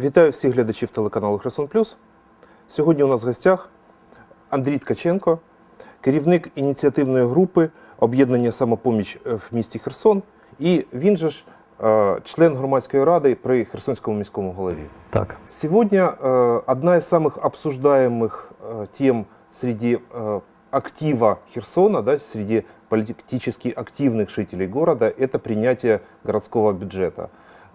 Вітаю всіх глядачів телеканалу Херсон Плюс. Сьогодні у нас в гостях Андрій Ткаченко, керівник ініціативної групи об'єднання самопоміч е, в місті Херсон. І він же ж е, член громадської ради при Херсонському міському голові. Так, Сегодня э, одна из самых обсуждаемых э, тем среди э, актива Херсона, да, среди политически активных жителей города, это принятие городского бюджета.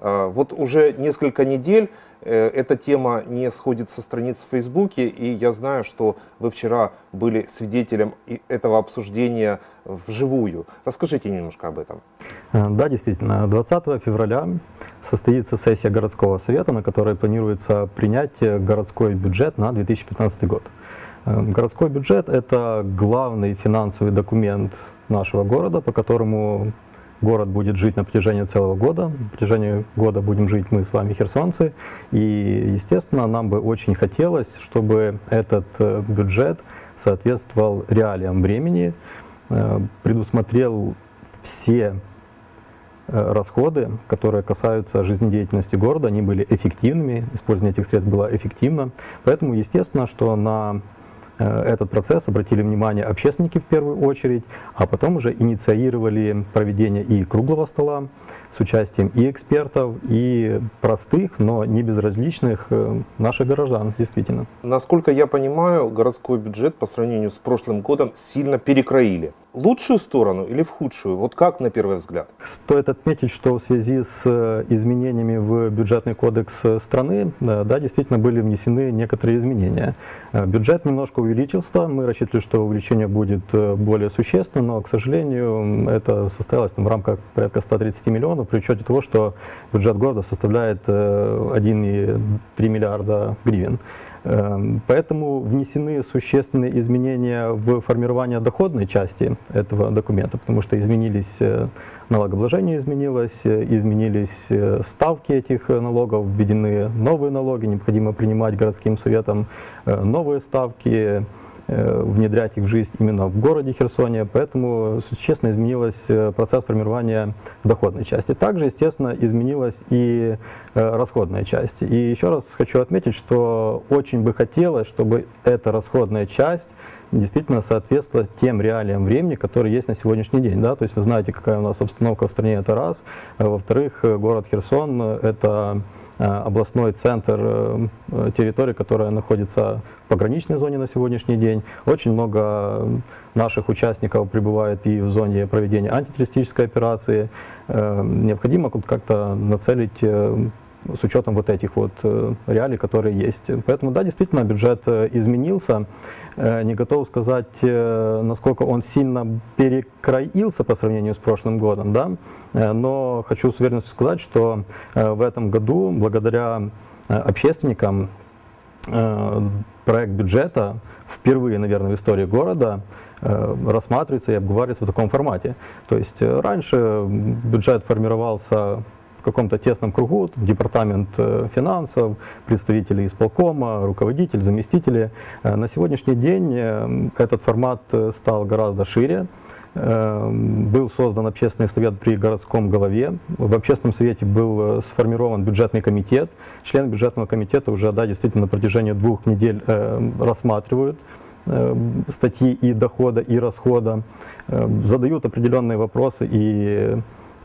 Э, вот уже несколько недель э, эта тема не сходит со страниц в Фейсбуке, и я знаю, что вы вчера были свидетелем этого обсуждения вживую. Расскажите немножко об этом. Э, да, действительно, 20 февраля состоится сессия городского совета, на которой планируется принять городской бюджет на 2015 год. Э, Городской бюджет – это главный финансовый документ нашего города, по которому город будет жить на протяжении целого года. На протяжении года будем жить мы с вами, херсонцы. И, естественно, нам бы очень хотелось, чтобы этот э, бюджет соответствовал реалиям времени, э, предусмотрел все э, расходы, которые касаются жизнедеятельности города, они были эффективными, использование этих средств было эффективно. Поэтому, естественно, что на этот процесс обратили внимание общественники в первую очередь, а потом уже инициировали проведение и круглого стола с участием и экспертов, и простых, но не безразличных э, наших горожан, действительно. Насколько я понимаю, городской бюджет по сравнению с прошлым годом сильно перекроили. Лучшую сторону или в худшую? Вот как на первый взгляд? Стоит отметить, что в связи с э, изменениями в бюджетный кодекс э, страны, э, да, действительно были внесены некоторые изменения. Бюджет немножко увеличился, мы рассчитывали, что увеличение будет более существенным, но, к сожалению, это состоялось там, в рамках порядка 130 миллионов, при учете того, что бюджет города составляет э, 1,3 миллиарда гривен. Эм, Поэтому внесены существенные изменения в формирование доходной части этого документа, потому что изменились э, налогообложение изменилось, э, изменились э, ставки этих налогов, введены новые налоги, необходимо принимать городским советом новые ставки, внедрять их в жизнь именно в городе Херсоне, поэтому существенно изменилось э, процесс формирования доходной части. Также, естественно, изменилась и расходная часть. И еще раз хочу отметить, что очень бы хотелось, чтобы эта расходная часть действительно соответствовала тем реалиям времени, которые есть на сегодняшний день. Да? То есть вы знаете, какая у нас обстановка в стране, это раз. А Во-вторых, э, город Херсон э, – это э, областной центр территории, которая находится в пограничной зоне на сегодняшний день. Очень много наших участников пребывает и в зоне проведения антитеррористической операции. Необходимо как-то нацелить с учетом вот этих вот э, реалий, которые есть. Поэтому, да, действительно, бюджет э, изменился. Э, Не готов сказать, насколько он сильно перекроился по сравнению с прошлым годом, да, но хочу с уверенностью сказать, что в этом году, благодаря общественникам, проект бюджета впервые, наверное, в истории города рассматривается и обговаривается в таком формате. То есть раньше бюджет формировался каком-то тесном кругу, департамент э, финансов, представители исполкома, руководитель, заместители. Э, На сегодняшний день э, этот формат стал гораздо шире. Был создан общественный совет при городском голове. В общественном совете был сформирован бюджетный комитет. Члены бюджетного комитета уже да, действительно на протяжении двух недель рассматривают статьи и дохода, и расхода, задают определенные вопросы и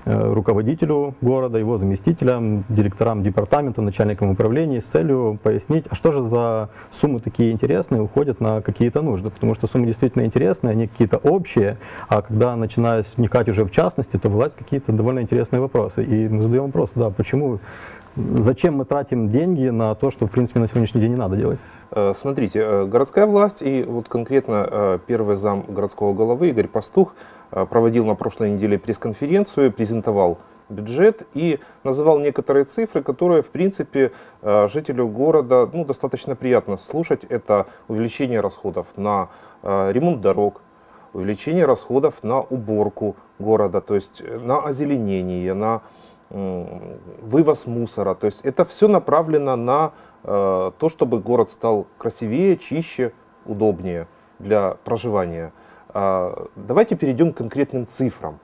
руководителю города, его заместителям, директорам департамента, начальникам управления с целью пояснить, а что же за суммы такие интересные уходят на какие-то нужды. Потому что суммы действительно интересные, они какие-то общие, а когда начинаешь вникать уже в частности, то вылазят какие-то довольно интересные вопросы. И мы задаем вопрос, да, почему, зачем мы тратим деньги на то, что в принципе на сегодняшний день не надо делать? Э, Смотрите, э, городская власть и вот конкретно э, первый зам городского головы Игорь Пастух проводил на прошлой неделе пресс-конференцию, презентовал бюджет и называл некоторые цифры, которые, в принципе, жителю города ну, достаточно приятно слушать. Это увеличение расходов на ремонт дорог, увеличение расходов на уборку города, то есть на озеленение, на вывоз мусора. То есть это все направлено на э, то, чтобы город стал красивее, чище, удобнее для проживания. А, Давайте перейдем к конкретным цифрам.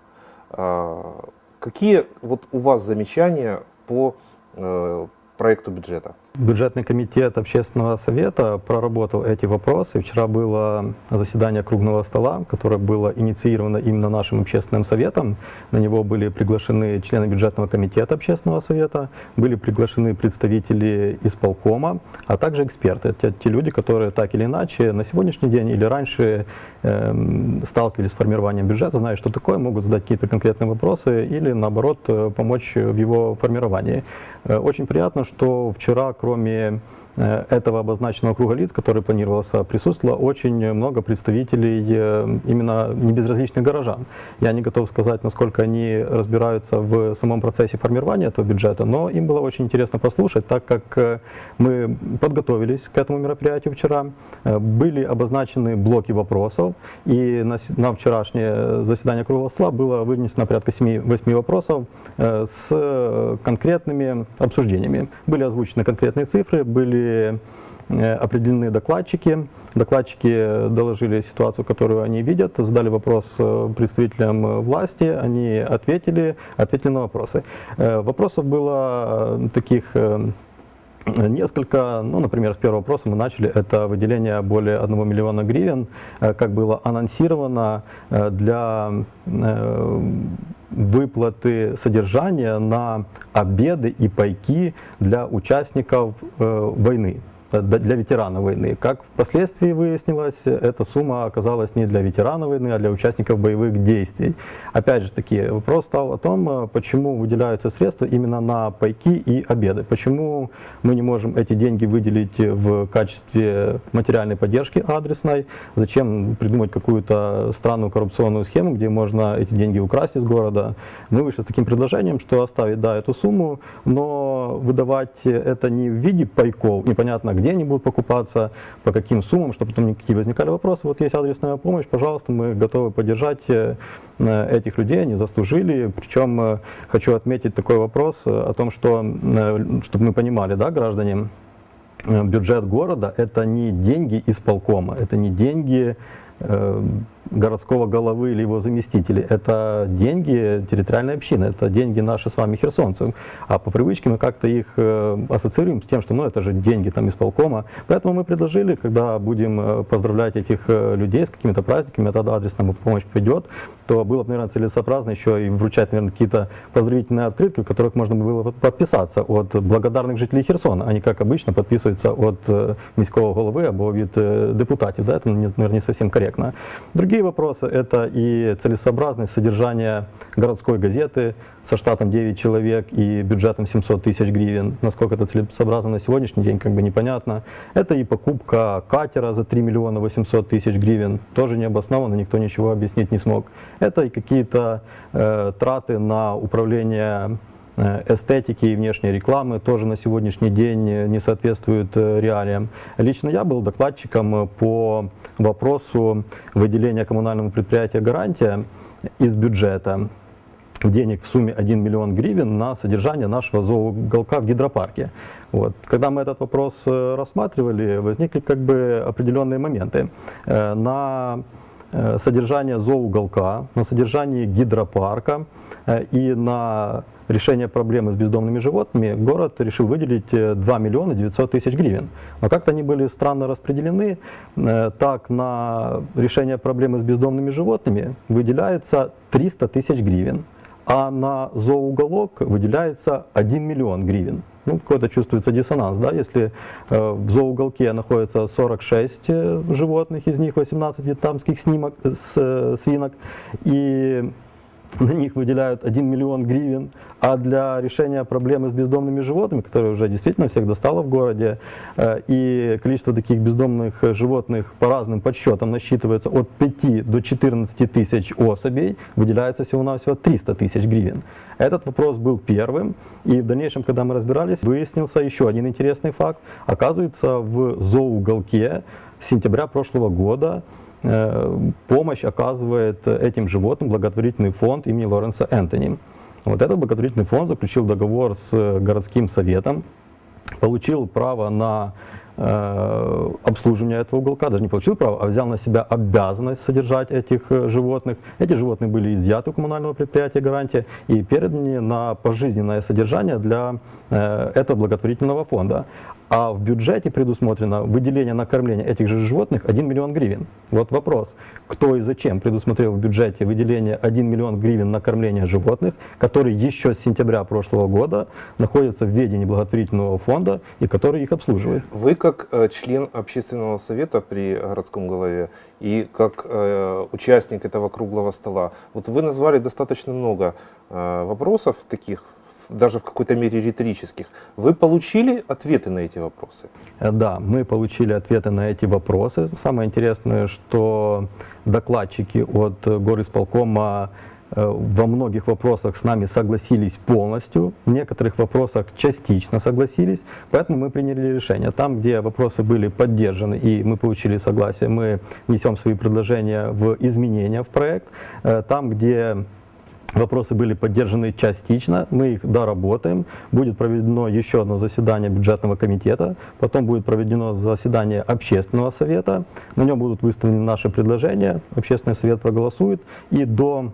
А, Какие вот у вас замечания по э, проекту бюджета? Бюджетный комитет общественного совета проработал эти вопросы. Вчера было заседание круглого стола, которое было инициировано именно нашим общественным советом. На него были приглашены члены бюджетного комитета общественного совета, были приглашены представители исполкома, а также эксперты. Это те люди, которые так или иначе на сегодняшний день или раньше эм, сталкивались с формированием бюджета, знают, что такое, могут задать какие-то конкретные вопросы или наоборот э, помочь в его формировании. Э, Очень приятно, что вчера, кроме этого обозначенного круга лиц, который планировался, присутствовало очень много представителей э, именно небезразличных горожан. Я не готов сказать, насколько они разбираются в самом процессе формирования этого бюджета, но им было очень интересно послушать, так как э, мы подготовились к этому мероприятию вчера, э, были обозначены блоки вопросов, и на, на вчерашнее заседание круглого стола было вынесено порядка 7-8 вопросов э, с э, конкретными обсуждениями. Были озвучены конкретные цифры, были э, определены докладчики. Докладчики доложили ситуацию, которую они видят, задали вопрос э, представителям э, власти, они ответили, ответили на вопросы. Вопросов было таких Несколько, ну, например, с первого вопроса мы начали, это выделение более 1 миллиона гривен, как было анонсировано для выплаты содержания на обеды и пайки для участников э, войны для ветеранов войны. Как впоследствии выяснилось, эта сумма оказалась не для ветеранов войны, а для участников боевых действий. Опять же таки, вопрос стал о том, э, почему выделяются средства именно на пайки и обеды. Почему мы не можем эти деньги выделить в качестве материальной поддержки адресной? Зачем придумать какую-то странную коррупционную схему, где можно эти деньги украсть из города? Мы вышли с таким предложением, что оставить, да, эту сумму, но выдавать это не в виде пайков, непонятно, где они будут покупаться, по каким суммам, чтобы потом никакие возникали вопросы. Вот есть адресная помощь, пожалуйста, мы готовы поддержать э, э, этих людей, они заслужили. Причем э, хочу отметить такой вопрос о том, что, чтобы мы понимали, да, граждане, бюджет города – это не деньги исполкома, это не деньги городского головы или его заместителей. Это деньги территориальной общины, это деньги наши с вами херсонцев. А по привычке мы как-то их э, ассоциируем с тем, что ну это же деньги там исполкома. Поэтому мы предложили, когда будем э, поздравлять этих э, людей с какими-то праздниками, тогда адресная помощь придет, то было бы, наверное, целесообразно еще и вручать, наверное, какие-то поздравительные открытки, в которых можно было бы подписаться от благодарных жителей Херсона, а не как обычно подписываются от э, міського голови або від э, депутатів. Да? Это, не- наверное, не совсем корректно. Другие вопросы – это и целесообразность содержания городской газеты со штатом 9 человек и бюджетом 700 тысяч гривен. Насколько это целесообразно на сегодняшний день, как бы непонятно. Это и покупка катера за 3 миллиона 800 тысяч гривен. Тоже не обоснованно, никто ничего объяснить не смог. Это и какие-то э, траты на управление эстетики и внешней рекламы тоже на сегодняшний день э, не соответствуют э, реалиям. Лично я был докладчиком э, по вопросу выделения коммунальному предприятию «Гарантия» из бюджета денег в сумме 1 миллион гривен на содержание нашего зооуголка в гидропарке. Вот. Когда мы этот вопрос э, рассматривали, возникли как бы определенные моменты. Э, На э, содержание зооуголка, на содержание гидропарка э, и на решение проблемы с бездомными животными город решил выделить э, 2 миллиона 900 тысяч гривен. Но как-то они были странно распределены. Э, Так, на решение проблемы с бездомными животными выделяется 300 тысяч гривен, а на зооуголок выделяется 1 миллион гривен. Ну, какой-то чувствуется диссонанс, да, если э, в зооуголке находится 46 э, животных, из них 18 вьетнамских снимок, с, э, свинок, и на них выделяют 1 миллион гривен, а для решения проблемы с бездомными животными, которые уже действительно всех достало в городе, э, и количество таких бездомных животных по разным подсчетам насчитывается от 5 до 14 тысяч особей, выделяется всего-навсего 300 тысяч гривен. Этот вопрос был первым, и в дальнейшем, когда мы разбирались, выяснился еще один интересный факт. Оказывается, в зооуголке с сентября прошлого года помощь оказывает этим животным благотворительный фонд имени Лоренса Энтони. Вот этот благотворительный фонд заключил договор с городским советом, получил право на э, обслуживания этого уголка, даже не получил право, а взял на себя обязанность содержать этих э, животных. Эти животные были изъяты у коммунального предприятия «Гарантия» и переданы на пожизненное содержание для э, этого благотворительного фонда. А в бюджете предусмотрено выделение на кормление этих же животных 1 миллион гривен. Вот вопрос, кто и зачем предусмотрел в бюджете выделение 1 миллион гривен на кормление животных, которые еще с сентября прошлого года находятся в ведении благотворительного фонда и который их обслуживает. Вы как э, член общественного совета при городском голове и как э, участник этого круглого стола, вот вы назвали достаточно много э, вопросов таких, даже в какой-то мере риторических. Вы получили ответы на эти вопросы? Да, мы получили ответы на эти вопросы. Самое интересное, что докладчики от горисполкома во многих вопросах с нами согласились полностью, в некоторых вопросах частично согласились, поэтому мы приняли решение. Там, где вопросы были поддержаны и мы получили согласие, мы несем свои предложения в изменения в проект. Э, Там, где Вопросы были поддержаны частично, мы их доработаем. Будет проведено еще одно заседание бюджетного комитета, потом будет проведено заседание общественного совета, на нем будут выставлены наши предложения, общественный совет проголосует, и до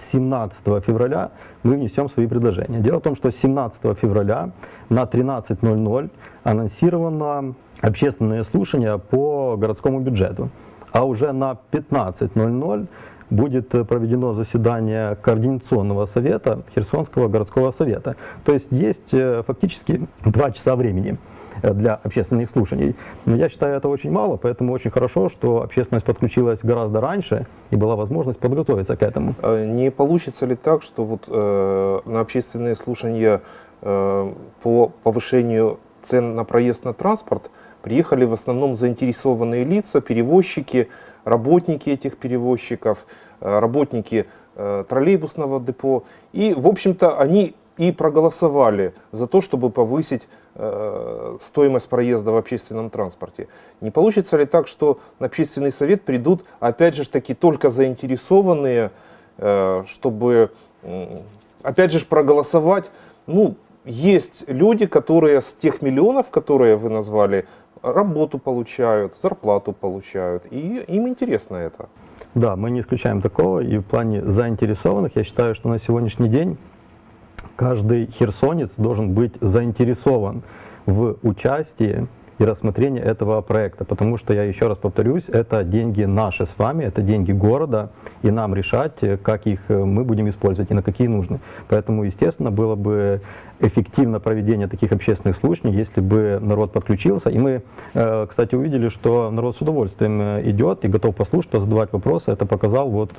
17 февраля мы внесем свои предложения. Дело в том, что 17 февраля на 13.00 анонсировано общественное слушание по городскому бюджету, а уже на 15.00 будет э, проведено заседание Координационного совета Херсонского городского совета. То есть есть э, фактически два часа времени э, для общественных слушаний. Но я считаю это очень мало, поэтому очень хорошо, что общественность подключилась гораздо раньше и была возможность подготовиться к этому. Э, Не получится ли так, что вот э, на общественные слушания э, по повышению цен на проезд на транспорт приехали в основном заинтересованные лица, перевозчики, работники этих перевозчиков, э, работники э, троллейбусного депо. И, в общем-то, они и проголосовали за то, чтобы повысить э, стоимость проезда в общественном транспорте. Не получится ли так, что на общественный совет придут, опять же, таки только заинтересованные, э, чтобы, м, опять же, проголосовать? Ну, есть люди, которые с тех миллионов, которые вы назвали, работу получают, зарплату получают, и им интересно это. Да, мы не исключаем такого, и в плане заинтересованных, я считаю, что на сегодняшний день каждый херсонец должен быть заинтересован в участии и рассмотрении этого проекта, потому что, я еще раз повторюсь, это деньги наши с вами, это деньги города, и нам решать, э, как их э, мы будем использовать и на какие нужны. Поэтому, естественно, было бы эффективно проведение таких общественных слушаний, если бы народ подключился. И мы, э, кстати, увидели, что народ с удовольствием идет и готов послушать, позадавать вопросы. Это показал вот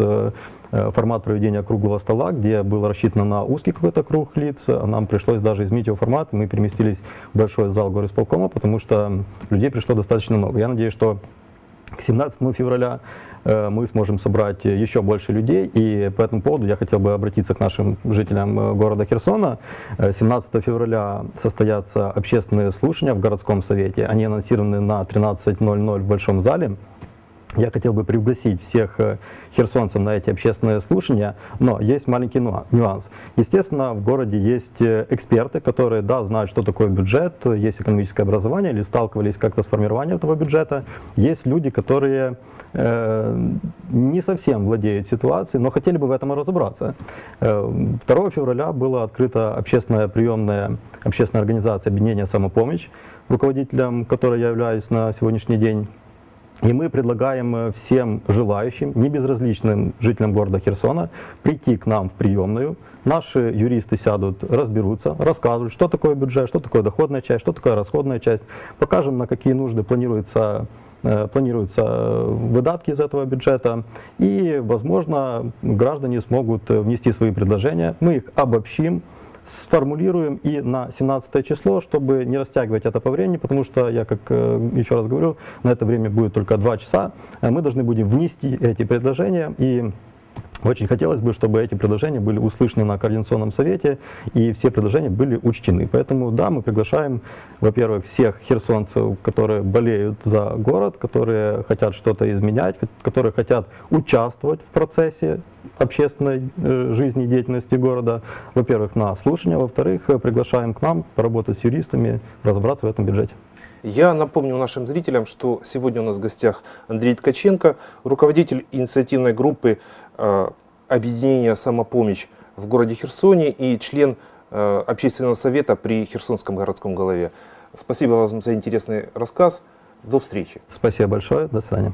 формат проведения круглого стола, где было рассчитано на узкий какой-то круг лиц. Нам пришлось даже изменить его формат. Мы переместились в большой зал горисполкома, потому что людей пришло достаточно много. Я надеюсь, что к 17 февраля э, мы сможем собрать еще больше людей. И по этому поводу я хотел бы обратиться к нашим жителям э, города Херсона. Э, 17 февраля состоятся общественные слушания в городском совете. Они анонсированы на 13.00 в Большом зале. Я хотел бы пригласить всех э, херсонцев на эти общественные слушания, но есть маленький нюа- нюанс. Естественно, в городе есть э, эксперты, которые, да, знают, что такое бюджет, есть экономическое образование или сталкивались как-то с формированием этого бюджета. Есть люди, которые э, не совсем владеют ситуацией, но хотели бы в этом разобраться. Э, 2 февраля была открыта общественная приемная общественная организация объединения «Самопомощь», руководителем которой я являюсь на сегодняшний день. И мы предлагаем э, всем желающим, не безразличным жителям города Херсона, прийти к нам в приемную. Наши юристы сядут, разберутся, расскажут, что такое бюджет, что такое доходная часть, что такое расходная часть. Покажем, на какие нужды планируется э, планируются э, выдатки из этого бюджета, и, возможно, граждане смогут внести свои предложения, мы их обобщим, сформулируем и на 17 число, чтобы не растягивать это по времени, потому что я, как э, еще раз говорю, на это время будет только 2 часа. Э, Мы должны будем внести эти предложения и очень хотелось бы, чтобы эти предложения были услышаны на Координационном совете и все предложения были учтены. Поэтому, да, мы приглашаем, во-первых, всех херсонцев, которые болеют за город, которые хотят что-то изменять, ко- которые хотят участвовать в процессе общественной э, жизни и деятельности города. Во-первых, на слушание, во-вторых, приглашаем к нам поработать с юристами, разобраться в этом бюджете. Я напомню нашим зрителям, что сегодня у нас в гостях Андрей Ткаченко, руководитель инициативной группы э, объединения «Самопомощь» в городе Херсоне и член э, общественного совета при Херсонском городском голове. Спасибо вам за интересный рассказ. До встречи. Спасибо большое. До свидания.